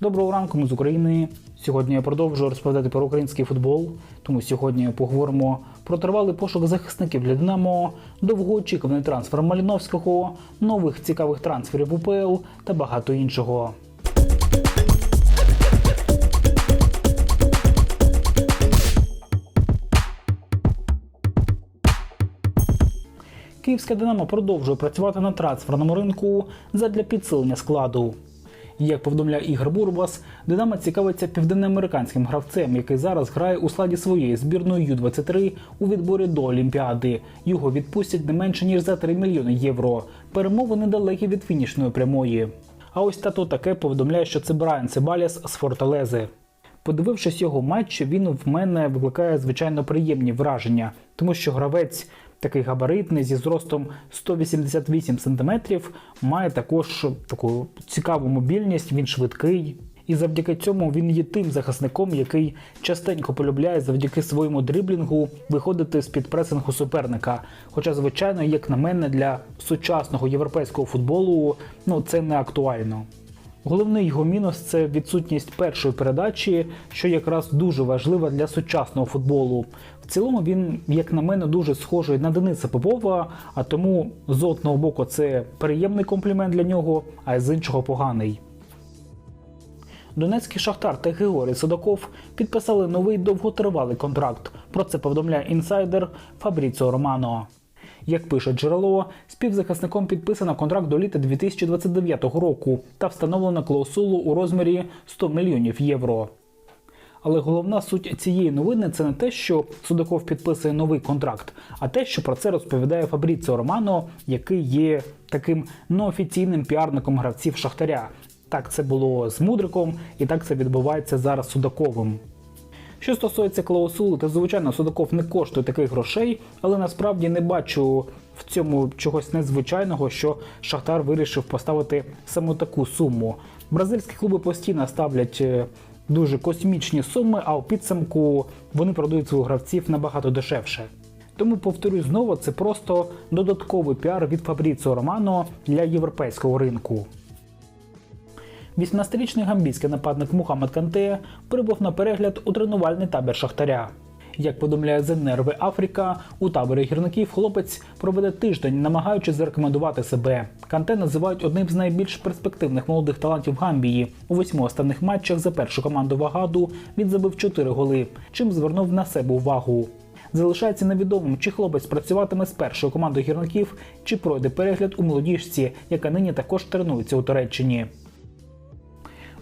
Доброго ранку, ми з України. Сьогодні я продовжую розповідати про український футбол. Тому сьогодні поговоримо про тривалий пошук захисників для Динамо, довгоочікуваний трансфер Маліновського, нових цікавих трансферів УПЛ та багато іншого. Київське Динамо продовжує працювати на трансферному ринку задля підсилення складу. Як повідомляє Ігор Бурбас, Динамо цікавиться південноамериканським гравцем, який зараз грає у складі своєї збірної Ю-23 у відборі до Олімпіади. Його відпустять не менше ніж за 3 мільйони євро. Перемови недалекі від фінішної прямої. А ось тато таке повідомляє, що це Брайан Цебаліс з Форталези. Подивившись його матч, він в мене викликає звичайно приємні враження, тому що гравець такий габаритний зі зростом 188 см має також таку цікаву мобільність, він швидкий. І завдяки цьому він є тим захисником, який частенько полюбляє завдяки своєму дриблінгу виходити з під пресингу суперника. Хоча, звичайно, як на мене, для сучасного європейського футболу ну це не актуально. Головний його мінус це відсутність першої передачі, що якраз дуже важлива для сучасного футболу. В цілому він, як на мене, дуже схожий на Дениса Попова, а тому з одного боку це приємний комплімент для нього, а з іншого поганий. Донецький Шахтар та Георгій Судаков підписали новий довготривалий контракт. Про це повідомляє інсайдер Фабріціо Романо. Як пише джерело, співзахисником підписано контракт до літа 2029 року та встановлено клаусулу у розмірі 100 мільйонів євро. Але головна суть цієї новини це не те, що Судаков підписує новий контракт, а те, що про це розповідає Фабріціо Романо, який є таким неофіційним піарником гравців Шахтаря. Так це було з Мудриком, і так це відбувається зараз Судаковим. Що стосується клаусули, то звичайно Судаков не коштує таких грошей, але насправді не бачу в цьому чогось незвичайного, що Шахтар вирішив поставити саме таку суму. Бразильські клуби постійно ставлять е, дуже космічні суми, а у підсумку вони продають своїх гравців набагато дешевше. Тому повторюю знову, це просто додатковий піар від Фабріціо Романо для європейського ринку. 18-річний гамбійський нападник Мухаммед Канте прибув на перегляд у тренувальний табір Шахтаря. Як повідомляє The Nerve Африка, у таборі гірників хлопець проведе тиждень, намагаючись зарекомендувати себе. Канте називають одним з найбільш перспективних молодих талантів Гамбії. У восьми останніх матчах за першу команду Вагаду він забив 4 голи, чим звернув на себе увагу. Залишається невідомим, чи хлопець працюватиме з першою командою гірників, чи пройде перегляд у молодіжці, яка нині також тренується у Туреччині.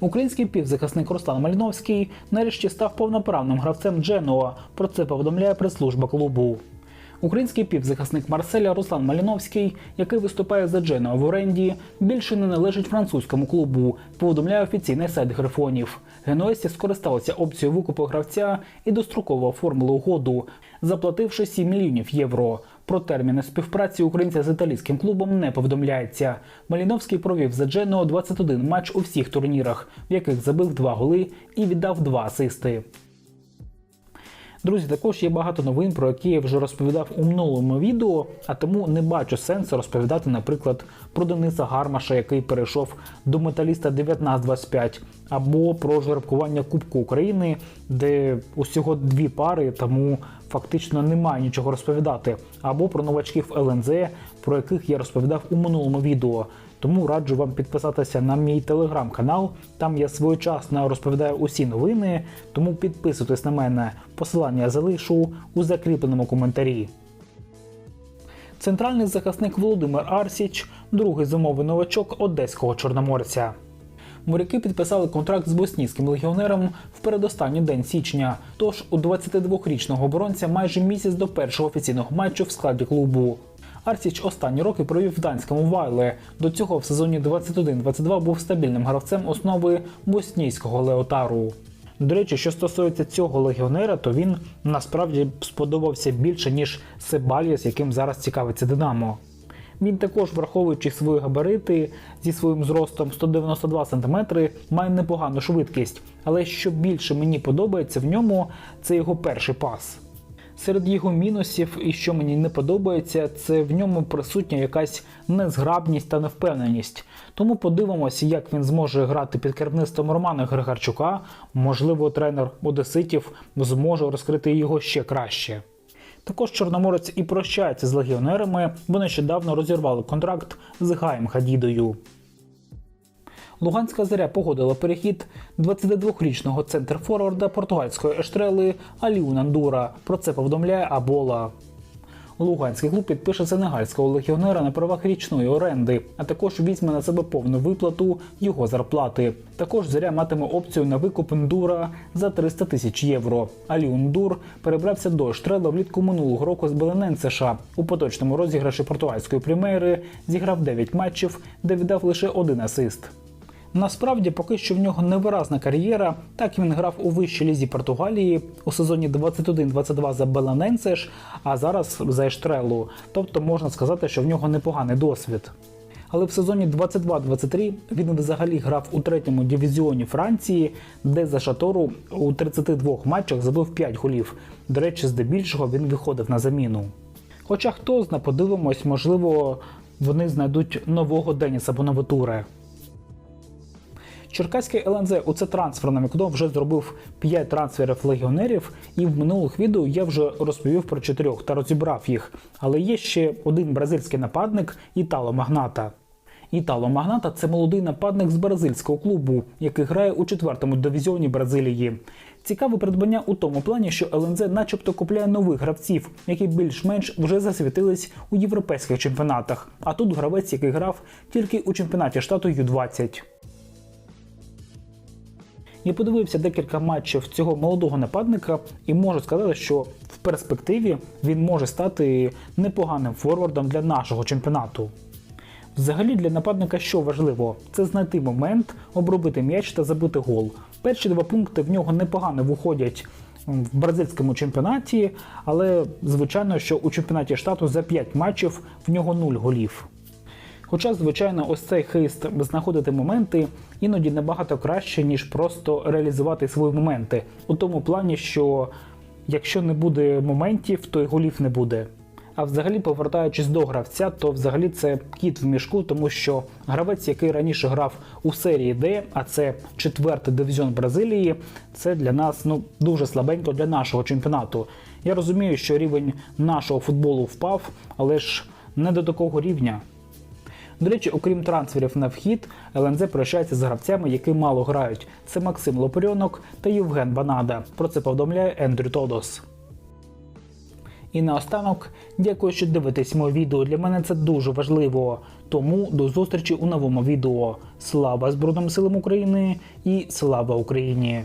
Український півзахисник Руслан Маліновський нарешті став повноправним гравцем Дженуа. Про це повідомляє прес-служба клубу. Український півзахисник Марселя Руслан Маліновський, який виступає за Дженуа в оренді, більше не належить французькому клубу. Повідомляє офіційний сайт Грифонів. Генуесці скористалися опцією викупу гравця і достроково оформили угоду, заплативши 7 мільйонів євро. Про терміни співпраці українця з італійським клубом не повідомляється. Маліновський провів за Дженуа 21 матч у всіх турнірах, в яких забив два голи і віддав два асисти. Друзі, також є багато новин, про які я вже розповідав у минулому відео, а тому не бачу сенсу розповідати, наприклад, про Дениса Гармаша, який перейшов до металіста 1925, або про жеребкування Кубку України, де усього дві пари, тому фактично немає нічого розповідати, або про новачків ЛНЗ, про яких я розповідав у минулому відео. Тому раджу вам підписатися на мій телеграм-канал. Там я своєчасно розповідаю усі новини. Тому підписуйтесь на мене. Посилання залишу у закріпленому коментарі. Центральний захисник Володимир Арсіч, другий зимовий новачок одеського чорноморця. Моряки підписали контракт з боснійським легіонером в передостанній день січня. Тож у 22-річного оборонця майже місяць до першого офіційного матчу в складі клубу. Арсіч останні роки провів в данському Вайле. До цього в сезоні 21-22 був стабільним гравцем основи боснійського леотару. До речі, що стосується цього легіонера, то він насправді сподобався більше, ніж Себаліс, яким зараз цікавиться Динамо. Він також, враховуючи свої габарити зі своїм зростом 192 см, має непогану швидкість. Але що більше мені подобається в ньому, це його перший пас. Серед його мінусів, і що мені не подобається, це в ньому присутня якась незграбність та невпевненість. Тому подивимося, як він зможе грати під керівництвом Романа Григорчука. Можливо, тренер Одеситів зможе розкрити його ще краще. Також Чорноморець і прощається з легіонерами, бо нещодавно розірвали контракт з Гаєм Хадідою. Луганська заря погодила перехід 22-річного центр-форварда португальської ештрели Аліу Нандура. Про це повідомляє Абола. Луганський клуб підпише сенегальського легіонера на правах річної оренди, а також візьме на себе повну виплату його зарплати. Також заря матиме опцію на викуп Ндура за 300 тисяч євро. Аліу Ндур перебрався до Штрела влітку минулого року з Беленен США. У поточному розіграші португальської прем'єри зіграв 9 матчів, де віддав лише один асист. Насправді, поки що в нього невиразна кар'єра. Так він грав у вищій лізі Португалії у сезоні 21-22 за Беланенсеш, а зараз за Ештрелу. Тобто можна сказати, що в нього непоганий досвід. Але в сезоні 22-23 він взагалі грав у третьому дивізіоні Франції, де за Шатору у 32 матчах забив 5 голів. До речі, здебільшого він виходив на заміну. Хоча хто зна, подивимось, можливо, вони знайдуть нового Деніса Бонаватуре. Черкаський ЛНЗ у це трансферним вікно вже зробив 5 трансферів легіонерів, і в минулих відео я вже розповів про чотирьох та розібрав їх. Але є ще один бразильський нападник Італо Магната. Італо Магната це молодий нападник з бразильського клубу, який грає у четвертому дивізіоні Бразилії. Цікаве придбання у тому плані, що ЛНЗ начебто купляє нових гравців, які більш-менш вже засвітились у європейських чемпіонатах. А тут гравець, який грав тільки у чемпіонаті штату Ю-20. Я подивився декілька матчів цього молодого нападника і можу сказати, що в перспективі він може стати непоганим форвардом для нашого чемпіонату. Взагалі для нападника що важливо? Це знайти момент, обробити м'яч та забити гол. Перші два пункти в нього непогано виходять в бразильському чемпіонаті, але звичайно, що у чемпіонаті штату за 5 матчів в нього 0 голів. Хоча, звичайно, ось цей хист знаходити моменти іноді набагато краще, ніж просто реалізувати свої моменти. У тому плані, що якщо не буде моментів, то й голів не буде. А взагалі, повертаючись до гравця, то взагалі це кіт в мішку, тому що гравець, який раніше грав у серії Д, а це четвертий дивізіон Бразилії, це для нас ну дуже слабенько для нашого чемпіонату. Я розумію, що рівень нашого футболу впав, але ж не до такого рівня. До речі, окрім трансферів на вхід, ЛНЗ прощається з гравцями, які мало грають. Це Максим Лопарьонок та Євген Банада. Про це повідомляє Ендрю Тодос. І наостанок, дякую, що дивитесь моє відео. Для мене це дуже важливо. Тому до зустрічі у новому відео. Слава Збройним силам України і слава Україні!